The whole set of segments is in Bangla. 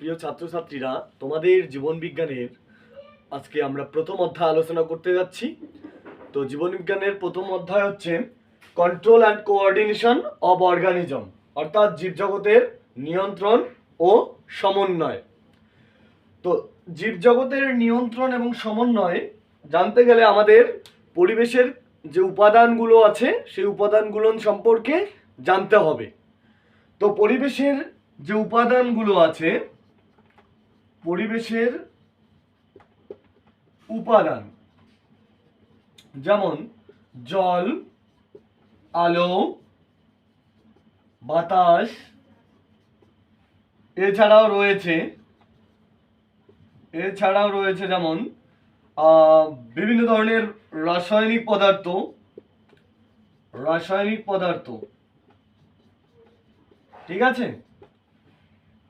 প্রিয় ছাত্রছাত্রীরা, তোমাদের জীবন বিজ্ঞানের আজকে আমরা প্রথম অধ্যায় আলোচনা করতে যাচ্ছি। তো জীবন বিজ্ঞানের প্রথম অধ্যায় হচ্ছে control and coordination of organism অর্থাৎ জীবজগতের নিয়ন্ত্রণ ও সমন্বয়। তো জীবজগতের নিয়ন্ত্রণ এবং সমন্বয় জানতে গেলে আমাদের পরিবেশের যে উপাদানগুলো আছে, সেই উপাদানগুলো সম্পর্কে জানতে হবে। তো পরিবেশের যে উপাদানগুলো আছে পরিবেশের উপাদান। যেমন জল, আলো, বাতাস, এছাড়াও রয়েছে এছাড়াও রয়েছে যেমন বিভিন্ন ধরনের রাসায়নিক পদার্থ রাসায়নিক পদার্থ। ঠিক আছে?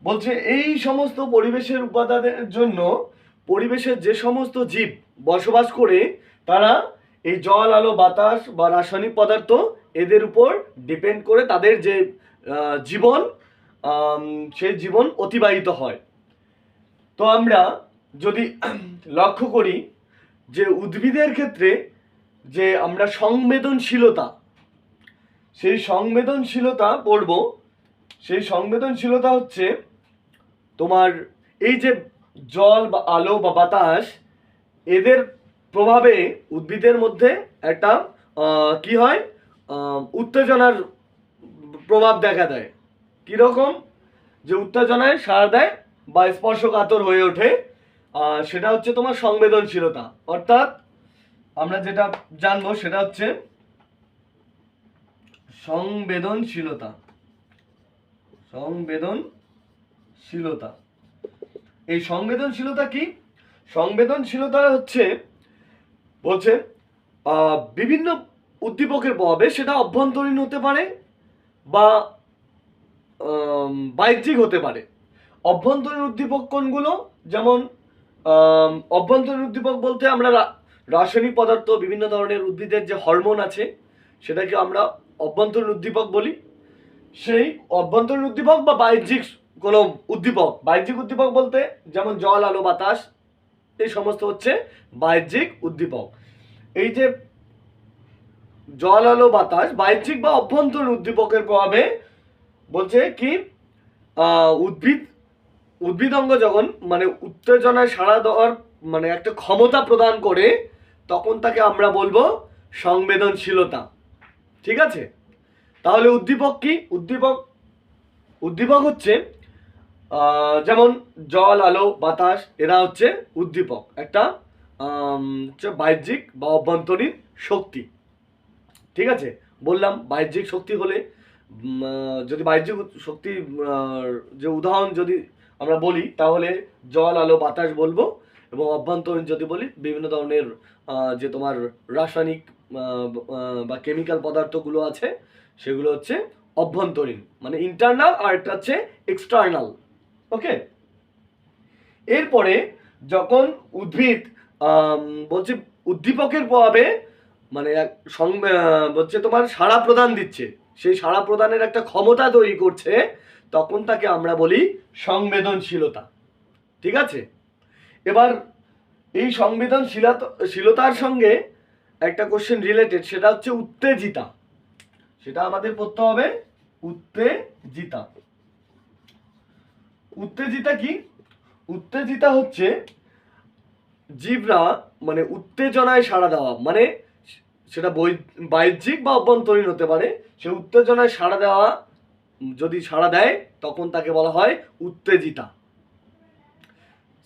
বলছে, এই সমস্ত পরিবেশের উপাদানের জন্য পরিবেশের যে সমস্ত জীব বসবাস করে, তারা এই জল, আলো, বাতাস বা রাসায়নিক পদার্থ এদের উপর ডিপেন্ড করে তাদের যে জীবন সেই জীবন অতিবাহিত হয়। তো আমরা যদি লক্ষ্য করি যে উদ্ভিদের ক্ষেত্রে যে আমরা সংবেদনশীলতা, সেই সংবেদনশীলতা পড়ব, সেই সংবেদনশীলতা হচ্ছে তোমার এই যে জল বা আলো বা বাতাস, এদের প্রভাবে উদ্ভিদের মধ্যে একটা কি হয়? উত্তেজনার প্রভাব দেখা দেয়। কীরকম যে উত্তেজনায় সাড়া দেয় বা স্পর্শকাতর হয়ে ওঠে সেটা হচ্ছে তোমার সংবেদনশীলতা। অর্থাৎ আমরা যেটা জানব সেটা হচ্ছে সংবেদনশীলতা। সংবেদনশীলতা এই সংবেদনশীলতা কি? সংবেদনশীলতা হচ্ছে, বলছে বিভিন্ন উদ্দীপকের প্রভাবে সেটা অভ্যন্তরীণ হতে পারে বা বাহ্যিক হতে পারে। অভ্যন্তরীণ উদ্দীপক কোনগুলো? যেমন অভ্যন্তরীণ উদ্দীপক বলতে আমরা রাসায়নিক পদার্থ, বিভিন্ন ধরনের উদ্ভিদের যে হরমোন আছে, সেটাকে আমরা অভ্যন্তরীণ উদ্দীপক বলি। সেই অভ্যন্তরীণ উদ্দীপক বা বাহ্যিক কোনো উদ্দীপক বাহ্যিক উদ্দীপক বলতে যেমন জল আলো বাতাস এই সমস্ত হচ্ছে বাহ্যিক উদ্দীপক। এই যে জল আলো বাতাস বাহ্যিক বা অভ্যন্তরীণ উদ্দীপকের প্রভাবে বলছে কি আহ, উদ্ভিদ উদ্ভিদঙ্গ যখন মানে উত্তেজনায় সাড়া দেওয়ার মানে একটা ক্ষমতা প্রদান করে তখন তাকে আমরা বলব সংবেদনশীলতা। ঠিক আছে? তাহলে উদ্দীপক কি? উদ্দীপক উদ্দীপক হচ্ছে যেমন জল, আলো, বাতাস, এরা হচ্ছে উদ্দীপক। একটা হচ্ছে বাহ্যিক বা অভ্যন্তরীণ শক্তি। ঠিক আছে? বললাম বাহ্যিক শক্তি হলে যদি বাহ্যিক শক্তি যে উদাহরণ যদি আমরা বলি, তাহলে জল, আলো, বাতাস বলব এবং অভ্যন্তরীণ যদি বলি, বিভিন্ন ধরনের যে তোমার রাসায়নিক বা কেমিক্যাল পদার্থগুলো আছে, সেগুলো হচ্ছে অভ্যন্তরীণ। মানে ইন্টারনাল আর একটা হচ্ছে এক্সটার্নাল ওকে এরপরে যখন উদ্ভিদ বলছে উদ্দীপকের প্রভাবে মানে বলছে তোমার সাড়া প্রদান দিচ্ছে, সেই সাড়া প্রদানের একটা ক্ষমতা তৈরি করছে, তখন তাকে আমরা বলি সংবেদনশীলতা। ঠিক আছে? এবার এই সংবেদনশীলতা শীলতার সঙ্গে একটা কোশ্চেন রিলেটেড সেটা হচ্ছে উত্তেজিতা। সেটা আমাদের পড়তে হবে, উত্তেজিতা। উত্তেজিতা কি? উত্তেজিতা হচ্ছে জীবরা মানে উত্তেজনায় সাড়া দেওয়া। মানে সেটা বাহ্যিক বা অভ্যন্তরীণ হতে পারে। সে উত্তেজনায় সাড়া দেওয়া, যদি সাড়া দেয়, তখন তাকে বলা হয় উত্তেজিতা।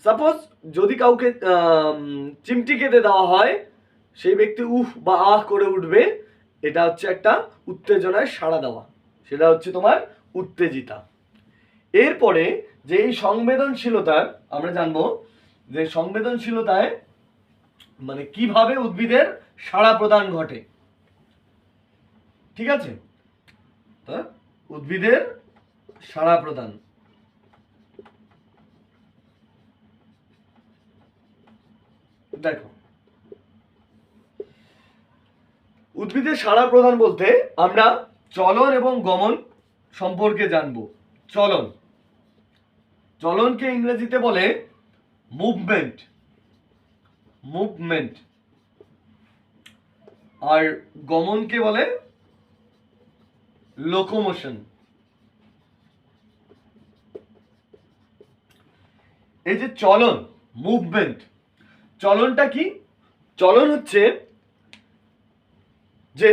সাপোজ যদি কাউকে চিমটি কেটে দেওয়া হয়, সেই ব্যক্তি উফ বা আহ করে উঠবে, এটা হচ্ছে একটা উত্তেজনায় সাড়া দেওয়া। সেটা হচ্ছে তোমার উত্তেজিতা। এরপরে যে এই সংবেদনশীলতার, আমরা জানব যে সংবেদনশীলতায় মানে কীভাবে উদ্ভিদের সাড়া প্রদান ঘটে। ঠিক আছে? উদ্ভিদের সাড়া প্রদান। দেখো। উদ্ভিদের সাড়া প্রদান বলতে আমরা চলন এবং গমন সম্পর্কে জানব। চলন। চলনকে ইংরেজিতে বলে মুভমেন্ট মুভমেন্ট আর গমনকে বলে লোকোমোশন এই যে চলন মুভমেন্ট চলনটা কি? চলন হচ্ছে যে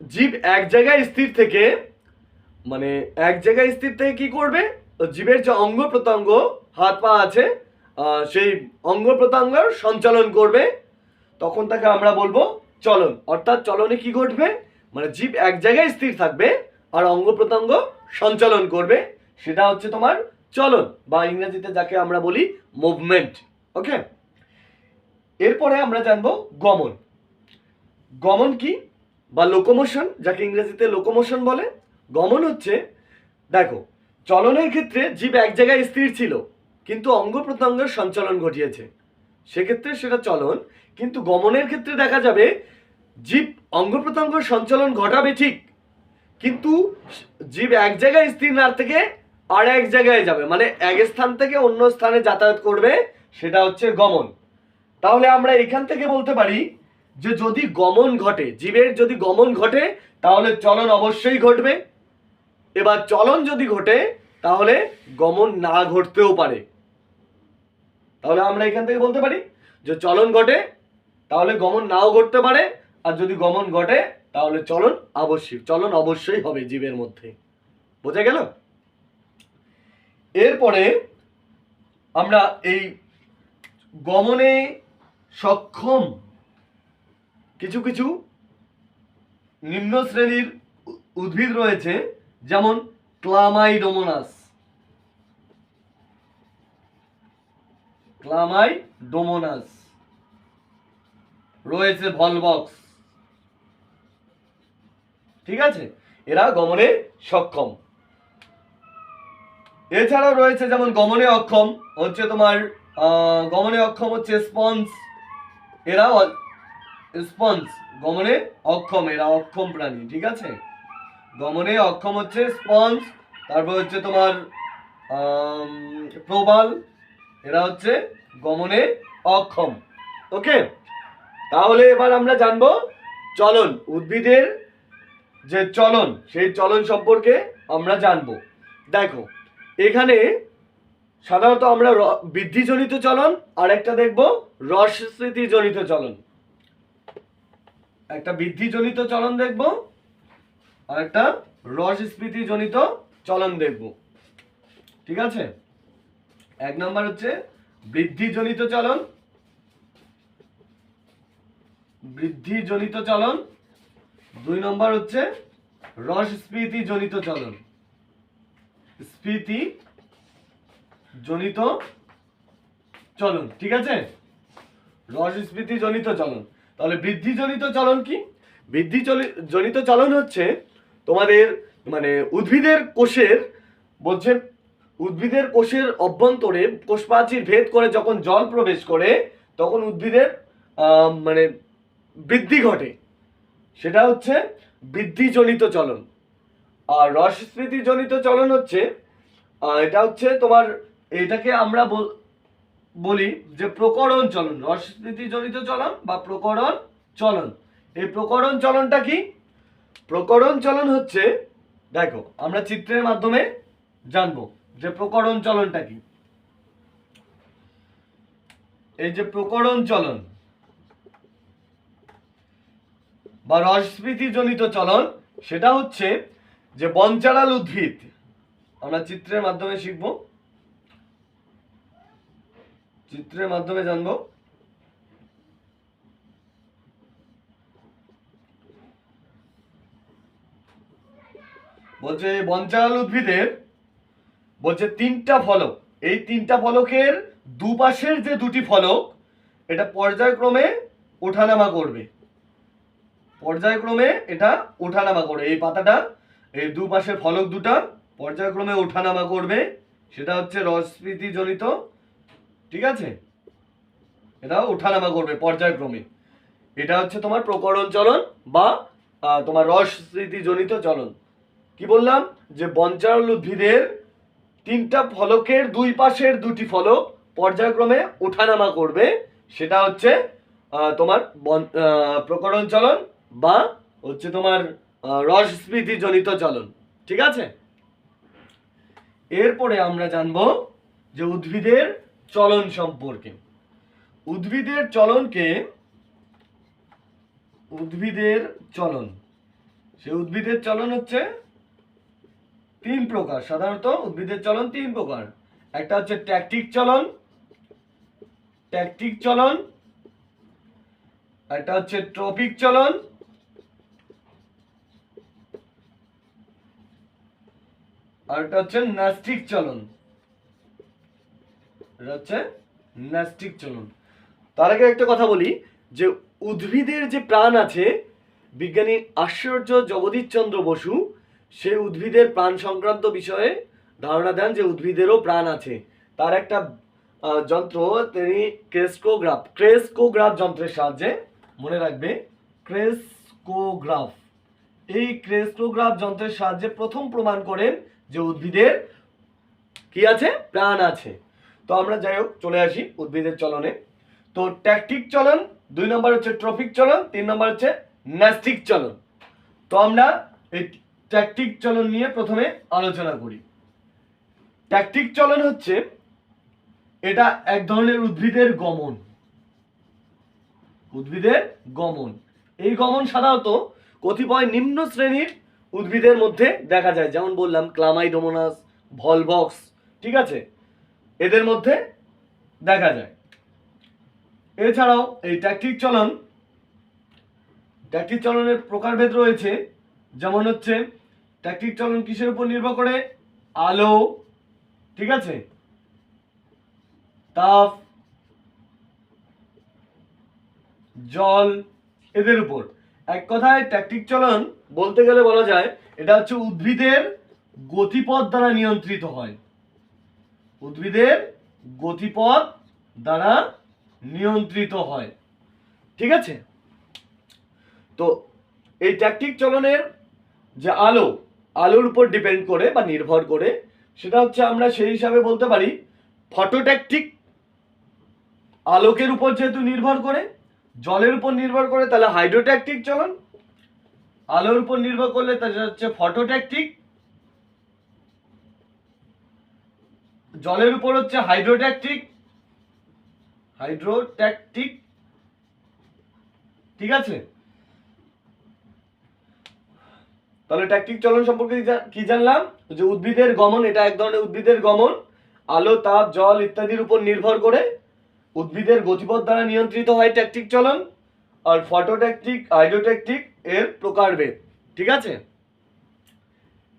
জীব এক জায়গায় স্থির থেকে মানে এক জায়গায় স্থির থেকে কি করবে? জীবের যে অঙ্গ প্রত্যঙ্গ, হাত পা আছে সেই অঙ্গ প্রত্যঙ্গের সঞ্চালন করবে। তখন তাকে আমরা বলব চলন। অর্থাৎ চলনে কি ঘটবে? মানে জীব এক জায়গায় স্থির থাকবে আর অঙ্গ প্রত্যঙ্গ সঞ্চালন করবে। সেটা হচ্ছে তোমার চলন, বা ইংরেজিতে যাকে আমরা বলি মুভমেন্ট ওকে এরপরে আমরা জানব গমন। গমন কি? বা লোকোমোশন যাকে ইংরেজিতে লোকোমোশন বলে। গমন হচ্ছে, দেখো চলনের ক্ষেত্রে জীব এক জায়গায় স্থির ছিল, কিন্তু অঙ্গ প্রত্যঙ্গের সঞ্চালন ঘটিয়েছে। সেক্ষেত্রে সেটা চলন, কিন্তু গমনের ক্ষেত্রে দেখা যাবে জীব অঙ্গ প্রত্যঙ্গ সঞ্চালন ঘটাবে ঠিক, কিন্তু জীব এক জায়গায় স্থির না থেকে আর এক জায়গায় যাবে মানে এক স্থান থেকে অন্য স্থানে যাতায়াত করবে, সেটা হচ্ছে গমন। তাহলে আমরা এখান থেকে বলতে পারি যে যদি গমন ঘটে, জীবের যদি গমন ঘটে, তাহলে চলন অবশ্যই ঘটবে। এবার চলন যদি ঘটে, তাহলে গমন না ঘটতেও পারে। তাহলে আমরা এখান থেকে বলতে পারি যে চলন ঘটে, তাহলে গমন নাও ঘটতে পারে, আর যদি গমন ঘটে, তাহলে চলন আবশ্যিক চলন অবশ্যই হবে জীবের মধ্যে। বোঝা গেল? এরপরে আমরা এই গমনে সক্ষম কিছু কিছু নিম্ন শ্রেণির উদ্ভিদ রয়েছে যেমন ক্লামাইডোমোনাস। ক্লামাইডোমোনাস। রয়েছে ভলবক্স ঠিক আছে? এরা গমনে সক্ষম। এছাড়াও রয়েছে যেমন গমনে অক্ষম, হচ্ছে তোমার গমনে অক্ষম হচ্ছে স্পঞ্জ। এরাও, স্পঞ্জ, গমনে অক্ষম, এরা অক্ষম প্রাণী, ঠিক আছে? গমনে অক্ষম হচ্ছে স্পঞ্জ, তারপর হচ্ছে তোমার প্রবাল, এরা হচ্ছে গমনে অক্ষম। ওকে, তাহলে এবার আমরা জানব চলন, উদ্ভিদের যে চলন, সেই চলন সম্পর্কে আমরা জানব। দেখো, এখানে সাধারণত আমরা বৃদ্ধিজনিত চলন আর একটা দেখব রস স্মৃতিজনিত চলন। একটা বৃদ্ধিজনিত চলন দেখব একটা রস স্মৃতিজনিত চলন দেখব। ঠিক আছে? এক নম্বর হচ্ছে বৃদ্ধিজনিত চলন। বৃদ্ধিজনিত চলন। দুই নম্বর হচ্ছে রস স্মৃতি জনিত চলন। স্মৃতি জনিত চলন, ঠিক আছে? রস স্মৃতি জনিত চলন। তাহলে বৃদ্ধি জনিত চলন কি? বৃদ্ধি জনিত চলন হচ্ছে তোমাদের মানে উদ্ভিদের কোষের, বলছে, উদ্ভিদের কোষের অভ্যন্তরে কোষপ্রাচীর ভেদ করে যখন জল প্রবেশ করে, তখন উদ্ভিদের মানে বৃদ্ধি ঘটে। সেটা হচ্ছে বৃদ্ধিজনিত চলন। আর রসস্মৃতিজনিত চলন হচ্ছে এটা হচ্ছে তোমার, এটাকে আমরা বল- যে প্রকরণ চলন। রসস্মৃতিজনিত চলন বা প্রকরণ চলন। এই প্রকরণ চলনটা কি? প্রকরণ চলন হচ্ছে, দেখো, আমরা চিত্রের মাধ্যমে জানব যে প্রকরণ চলনটা কি। এই যে প্রকরণ চলন বা রসস্মৃতি জনিত চলন, সেটা হচ্ছে যে বঞ্চারাল উদ্ভিদ, আমরা চিত্রের মাধ্যমে শিখব, চিত্রের মাধ্যমে জানব বলছে বঞ্চাল উদ্ভিদের, বলছে তিনটা ফলক। এই তিনটা ফলকের দুপাশের যে দুটি ফলক, এটা পর্যায়ক্রমে ওঠানামা করবে। পর্যায়ক্রমে এটা ওঠানামা করবে। এই পাতাটা, এই দুপাশের ফলক দুটা পর্যায়ক্রমে ওঠানামা করবে। সেটা হচ্ছে রসস্মৃতি জনিত ঠিক আছে? এটা ওঠানামা করবে পর্যায়ক্রমে। এটা হচ্ছে তোমার প্রকরণ চলন বা তোমার রস স্মৃতি জনিত চলন। কি বললাম? যে বঞ্চারল উদ্ভিদের তিনটা ফলকের দুই পাশের দুটি ফলক পর্যায়ক্রমে ওঠানামা করবে সেটা হচ্ছে তোমার প্রকরণ চলন বা হচ্ছে তোমার আহ, রসস্ফীতি জনিত চলন। ঠিক আছে? এরপরে আমরা জানব যে উদ্ভিদের চলন সম্পর্কে। উদ্ভিদের চলনকে উদ্ভিদের চলন সে উদ্ভিদের চলন হচ্ছে তিন প্রকার, সাধারণত উদ্ভিদের চলন তিন প্রকার। একটা হচ্ছে ট্যাকটিক চলন ট্যাকটিক চলন, একটা হচ্ছে ট্রপিক চলন, আর একটা হচ্ছে ন্যাস্টিক চলন। এটা হচ্ছে ন্যাস্টিক চলন। তার আগে একটা কথা বলি, যে উদ্ভিদের যে প্রাণ আছে, বিজ্ঞানী আশ্চর্য জগদীশচন্দ্র বসু সে উদ্ভিদের প্রাণ সংক্রান্ত বিষয়ে ধারণা দেন যে উদ্ভিদেরও প্রাণ আছে। তার একটা যন্ত্র, তিনি ক্রেস্কোগ্রাফ ক্রেস্কোগ্রাফ যন্ত্রের সাহায্যে, মনে রাখবে, ক্রেস্কোগ্রাফ। এই ক্রেস্কোগ্রাফ যন্ত্রের সাহায্যে প্রথম প্রমাণ করেন যে উদ্ভিদের কি আছে? প্রাণ আছে। তো আমরা যাই হোক, চলে আসি উদ্ভিদের চলনে। তো ট্যাকটিক চলন, দুই নম্বর হচ্ছে ট্রফিক চলন, তিন নম্বর হচ্ছে ন্যাস্টিক চলন। তো আমরা এই ট্যাকটিক চলন নিয়ে প্রথমে আলোচনা করি। ট্যাকটিক চলন হচ্ছে এটা এক ধরনের উদ্ভিদের গমন। উদ্ভিদের গমন। এই গমন সাধারণত কতিপয় নিম্ন শ্রেণির উদ্ভিদের মধ্যে দেখা যায়। যেমন বললাম, ক্লামাইডোমোনাস ভলবক্স ঠিক আছে? এদের মধ্যে দেখা যায়। এছাড়াও এই ট্যাকটিক চলন ট্যাকটিক চলনের প্রকারভেদ রয়েছে যেমন হচ্ছে ট্যাকটিক চলন কিসের উপর নির্ভর করে? আলো। ঠিক আছে? তাপ। জল। এদের উপর। এক কথায় ট্যাকটিক চলন বলতে গেলে বলা যায়, এটা হচ্ছে উদ্ভিদের গতিপথ দ্বারা নিয়ন্ত্রিত হয়। উদ্ভিদের গতিপথ দ্বারা নিয়ন্ত্রিত হয়। ঠিক আছে? তো এই ট্যাকটিক চলনের যে আলো, আলোর উপর ডিপেন্ড করে বা নির্ভর করে, সেটা হচ্ছে আমরা সেই হিসাবে বলতে পারি ফটোট্যাকটিক আলোকের উপর যেহেতু নির্ভর করে, জলের উপর নির্ভর করে, তাহলে হাইড্রোট্যাকটিক চলন, আলোর উপর নির্ভর করলে তাহলে হচ্ছে ফটোট্যাকটিক জলের উপর হচ্ছে হাইড্রোট্যাকটিক হাইড্রোট্যাকটিক ঠিক আছে? তাহলে ট্যাকটিক চলন সম্পর্কে কি জানলাম? যে উদ্ভিদের গমন, এটা এক ধরনের উদ্ভিদের গমন। আলো, তাপ, জল ইত্যাদির উপর নির্ভর করে উদ্ভিদের গতিপথ দ্বারা নিয়ন্ত্রিত হয় ট্যাকটিক চলন আর ফটোট্যাকটিক হাইড্রোট্যাকটিক এর প্রকারভেদ। ঠিক আছে?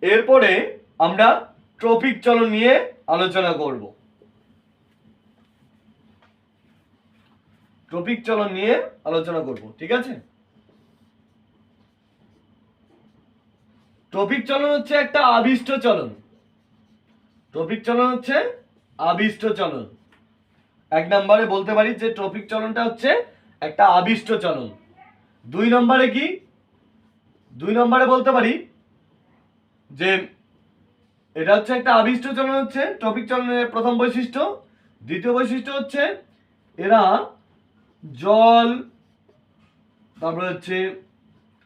এরপরে আমরা ট্রপিক চলন নিয়ে আলোচনা করব। ট্রপিক চলন নিয়ে আলোচনা করব। ঠিক আছে? ট্রপিক চলন হচ্ছে একটা আবিষ্ট চলন। ট্রপিক চলন হচ্ছে আবিষ্ট চলন। এক নম্বরে বলতে পারি যে ট্রপিক চলনটা হচ্ছে একটা আবিষ্ট চলন। দুই নম্বরে কি? দুই নম্বরে বলতে পারি যে এটা হচ্ছে একটা আবিষ্ট চলন হচ্ছে ট্রপিক চলনের প্রথম বৈশিষ্ট্য। দ্বিতীয় বৈশিষ্ট্য হচ্ছে এরা জল, তারপরে হচ্ছে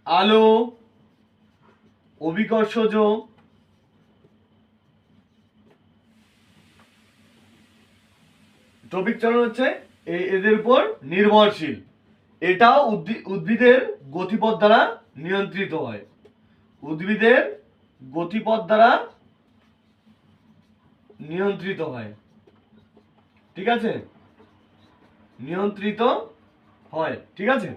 আলো অভিকর্ষজ ট্রপিক চলন হচ্ছে এদের উপর নির্ভরশীল। এটাও উদ্ভি- উদ্ভিদের গতিপথ দ্বারা নিয়ন্ত্রিত হয়। উদ্ভিদের গতিপথ দ্বারা নিয়ন্ত্রিত হয়। ঠিক আছে? নিয়ন্ত্রিত হয়। ঠিক আছে?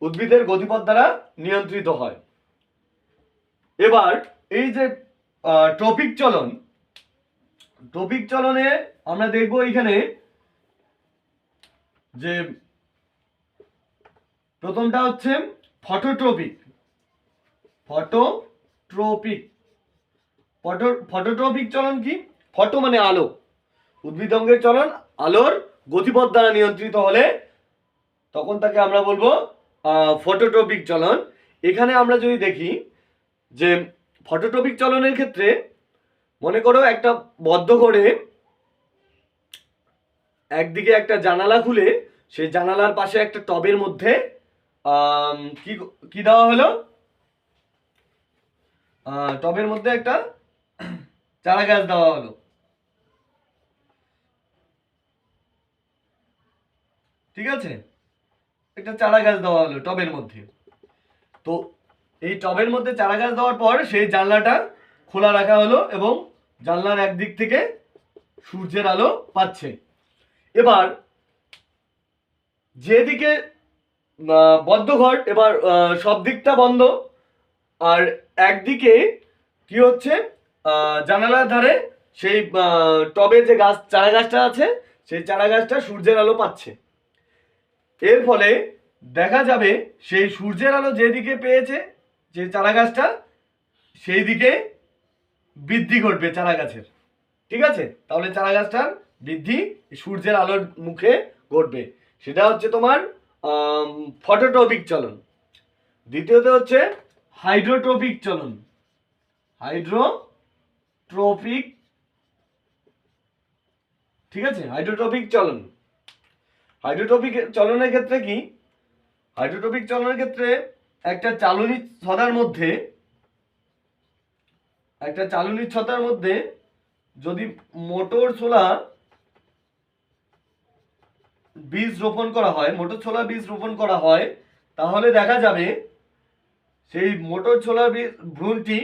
উদ্ভিদের গতিপথ দ্বারা নিয়ন্ত্রিত হয়। এবার এই যে টপিক চলন, টপিক চলনে আমরা দেখব এইখানে যে প্রথমটা হচ্ছে ফটোট্রপিক ফটোট্রপিক ফটো ফটোট্রপিক চলন কি? ফটো মানে আলো। উদ্ভিদ অঙ্গের চলন আলোর গতিপথ দ্বারা নিয়ন্ত্রিত হলে তখন তাকে আমরা বলব ফটোট্রপিক চলন। এখানে আমরা যদি দেখি যে ফটোটপিক চলনের ক্ষেত্রে মনে করো একটা বদ্ধ করে একদিকে একটা জানালা খুলে সেই জানালার পাশে একটা টবের মধ্যে কি কি দেওয়া হলো? টবের মধ্যে একটা চারা গাছ দেওয়া হলো। ঠিক আছে? একটা চারা গাছ দেওয়া হলো টবের মধ্যে। তো এই টবের মধ্যে চারা গাছ দেওয়ার পর সেই জানলাটা খোলা রাখা হলো এবং জানলার একদিক থেকে সূর্যের আলো পাচ্ছে। এবার যেদিকে বদ্ধ ঘর এবার সব দিকটা বন্ধ। আর একদিকে কি হচ্ছে? জানালার ধারে সেই টবে যে গাছ চারা গাছটা আছে, সেই চারা গাছটা সূর্যের আলো পাচ্ছে। এর ফলে দেখা যাবে সেই সূর্যের আলো যেদিকে পেয়েছে যে চারা গাছটা সেই দিকে বৃদ্ধি ঘটবে চারা গাছের ঠিক আছে? তাহলে চারা গাছটার বৃদ্ধি সূর্যের আলোর মুখে ঘটবে। সেটা হচ্ছে তোমার ফটোট্রপিক চলন। দ্বিতীয়ত হচ্ছে হাইড্রোট্রপিক চলন। হাইড্রোট্রপিক ঠিক আছে? হাইড্রোট্রপিক চলন। হাইড্রোট্রপিক চলনের ক্ষেত্রে কি? হাইড্রোট্রপিক চলনের ক্ষেত্রে একটা চালনী ছদার মধ্যে, একটা চালনী ছতার মধ্যে যদি মোটর ছোলা বীজ রোপণ করা হয়, মোটর ছোলা বীজ রোপণ করা হয়, তাহলে দেখা যাবে সেই মোটর ছোলা বীজ, ভ্রূণটি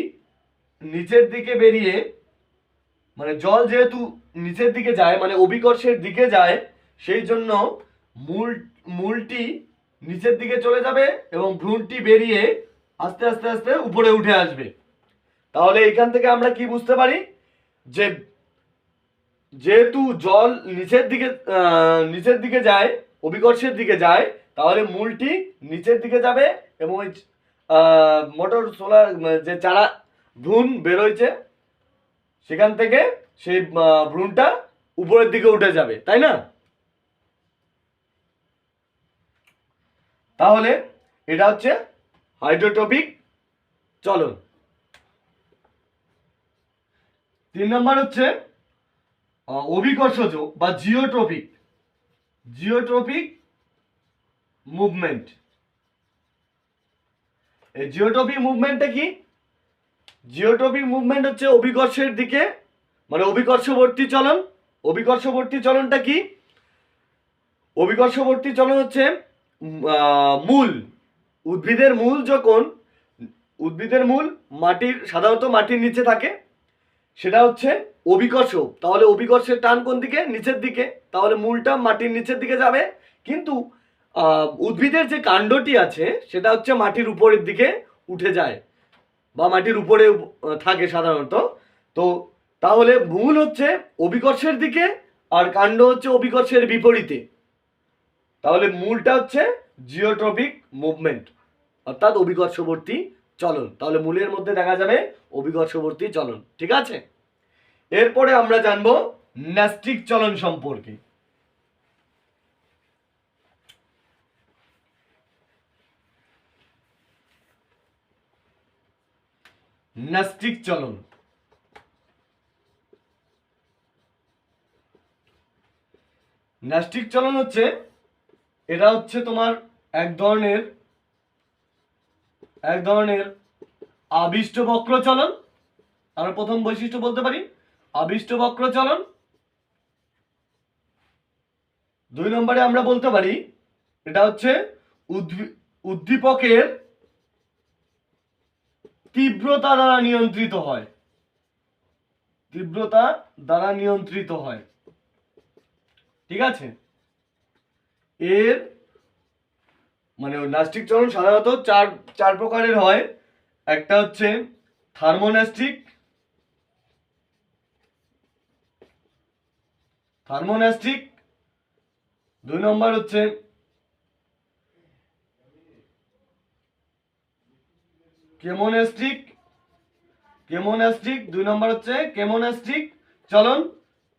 নিচের দিকে বেরিয়ে মানে জল যেহেতু নিচের দিকে যায় মানে অভিকর্ষের দিকে যায়, সেই জন্য মূল, মূলটি নিচের দিকে চলে যাবে এবং ভ্রূণটি বেরিয়ে আস্তে আস্তে আস্তে উপরে উঠে আসবে। তাহলে এখান থেকে আমরা কি বুঝতে পারি? যে যেহেতু জল নিচের দিকে নিচের দিকে যায়, অভিকর্ষের দিকে যায়, তাহলে মূলটি নিচের দিকে যাবে এবং ওই মোটর সোলার যে চারা, ভ্রূণ বেরোয়ছে সেখান থেকে সেই ভ্রূণটা উপরের দিকে উঠে যাবে, তাই না? তাহলে এটা হচ্ছে হাইড্রোটপিক চলন। তিন নম্বর হচ্ছে অভিকর্ষজ বা জিওট্রপিক জিওট্রপিক মুভমেন্ট। এই জিওট্রপিক মুভমেন্টটা কি? জিওট্রপিক মুভমেন্ট হচ্ছে অভিকর্ষের দিকে মানে অভিকর্ষবর্তী চলন। অভিকর্ষবর্তী চলনটা কি? অভিকর্ষবর্তী চলন হচ্ছে মূল। উদ্ভিদের মূল যখন, উদ্ভিদের মূল মাটির, সাধারণত মাটির নিচে থাকে, সেটা হচ্ছে অভিকর্ষ। তাহলে অভিকর্ষের টান কোন দিকে? নিচের দিকে। তাহলে মূলটা মাটির নিচের দিকে যাবে। কিন্তু উদ্ভিদের যে কাণ্ডটি আছে, সেটা হচ্ছে মাটির উপরের দিকে উঠে যায়, বা মাটির উপরে থাকে সাধারণত। তো, তাহলে মূল হচ্ছে অভিকর্ষের দিকে, আর কাণ্ড হচ্ছে অভিকর্ষের বিপরীতে। তাহলে মূলটা হচ্ছে জিওট্রপিক মুভমেন্ট অর্থাৎ অভিকর্ষবর্তী চলন। তাহলে মূলের মধ্যে দেখা যাবে অভিকর্ষবর্তী চলন, ঠিক আছে? এরপরে আমরা জানব ন্যাস্টিক চলন সম্পর্কে। ন্যাস্টিক চলন। ন্যাস্টিক চলন হচ্ছে এটা হচ্ছে তোমার এক ধরনের এক ধরনের আবিষ্ট বক্র চলন আমরা প্রথম বৈশিষ্ট্য বলতে পারি, আবিষ্ট বক্র চলন দুই নম্বরে আমরা বলতে পারি, এটা হচ্ছে উদ্দীপকের তীব্রতা দ্বারা নিয়ন্ত্রিত হয়। তীব্রতা দ্বারা নিয়ন্ত্রিত হয়। ঠিক আছে? এর মানে নাস্টিক চলন সাধারণত চার চার প্রকারের হয়। একটা হচ্ছে থার্মোনাস্টিক থার্মোনাস্টিক দুই নম্বর হচ্ছে কেমোনাস্টিক কেমোনাস্টিক দুই নম্বর হচ্ছে কেমোনাস্টিক চলন,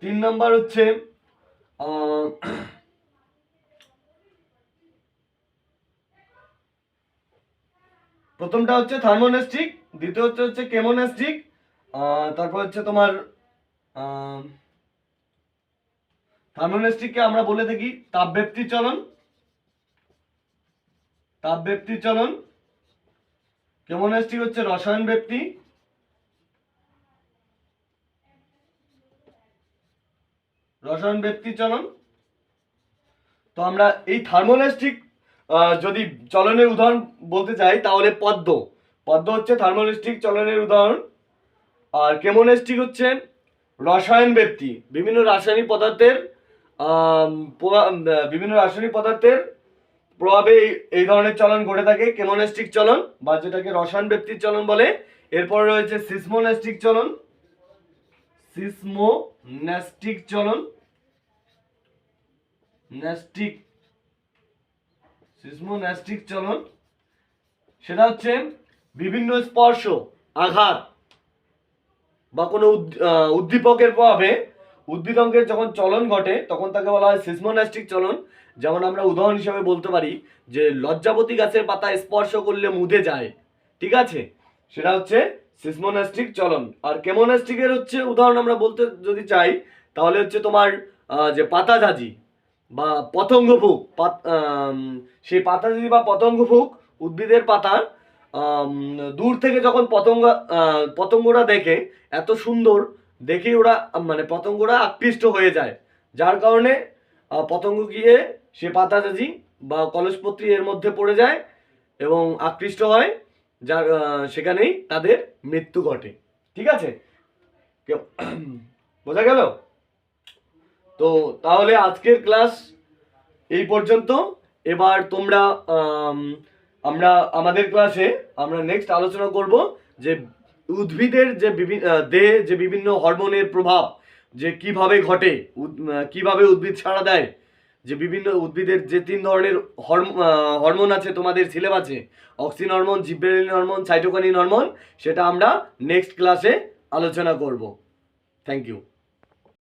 তিন নম্বর হচ্ছে আহ, প্রথমটা হচ্ছে থার্মোনাস্টিক, দ্বিতীয় হচ্ছে হচ্ছে কেমোনাস্টিক তারপর হচ্ছে তোমার থার্মোনেস্টিককে আমরা বলে থাকি তাপব্যক্তি চলন তাপব্যক্তি চলন কেমোনেস্টিক হচ্ছে রসায়ন ব্যক্তি রসায়ন ব্যক্তি চলন তো আমরা এই থার্মোনেস্টিক যদি চলনের উদাহরণ বলতে চাই, তাহলে পদ্ম। পদ্ম হচ্ছে থার্মোনেস্টিক চলনের উদাহরণ। আর কেমোনেস্টিক হচ্ছে রসায়ন ব্যক্তি। বিভিন্ন রাসায়নিক পদার্থের বিভিন্ন রাসায়নিক পদার্থের প্রভাবে এই- এই ধরনের চলন ঘটে থাকে, কেমোনেস্টিক চলন বা যেটাকে রসায়ন ব্যক্তির চলন বলে। এরপর রয়েছে সিসমোনেস্টিক চলন। সিসমোনেস্টিক চলন। ন্যাস্টিক সিসমোন্যাস্টিক চলন, সেটা হচ্ছে বিভিন্ন স্পর্শ, আঘাত বা কোনো উদ্দীপকের প্রভাবে উদ্ভিদ অঙ্গের যখন চলন ঘটে, তখন তাকে বলা হয় সিসমোন্যাস্টিক চলন। যেমন আমরা উদাহরণ হিসাবে বলতে পারি যে, লজ্জাবতী গাছের পাতা স্পর্শ করলে মুদে যায়, ঠিক আছে? সেটা হচ্ছে সিসমোন্যাস্টিক চলন। আর কেমোন্যাস্টিকের হচ্ছে উদাহরণ আমরা বলতে যদি চাই, তাহলে হচ্ছে তোমার যে পাতাঝাজি বা পতঙ্গ ফুক পাত- সেই পাতাঝাজি বা পতঙ্গ ফুক উদ্ভিদের পাতা আম, দূর থেকে যখন পতঙ্গ পতঙ্গরা দেখে এত সুন্দর দেখে ওরা মানে পতঙ্গরা আকৃষ্ট হয়ে যায়। যার কারণে পতঙ্গ গিয়ে সে পাতাজাজি বা কলসপত্রী এর মধ্যে পড়ে যায় এবং আকৃষ্ট হয় যার সেখানেই তাদের মৃত্যু ঘটে। ঠিক আছে? বোঝা গেল? তো তাহলে আজকের ক্লাস এই পর্যন্ত। এবার তোমরা আমরা আমাদের ক্লাসে আমরা নেক্সট আলোচনা করব যে উদ্ভিদের যে বিভিন্ন দেহে যে বিভিন্ন হরমোনের প্রভাব, যে কীভাবে ঘটে কীভাবে উদ্ভিদ ছাড়া দেয়, যে বিভিন্ন উদ্ভিদের যে তিন ধরনের হরম- হরমোন আছে, তোমাদের সিলেবাসে auxin hormone gibberellin hormone cytokinin hormone সেটা আমরা নেক্সট ক্লাসে আলোচনা করব। Thank you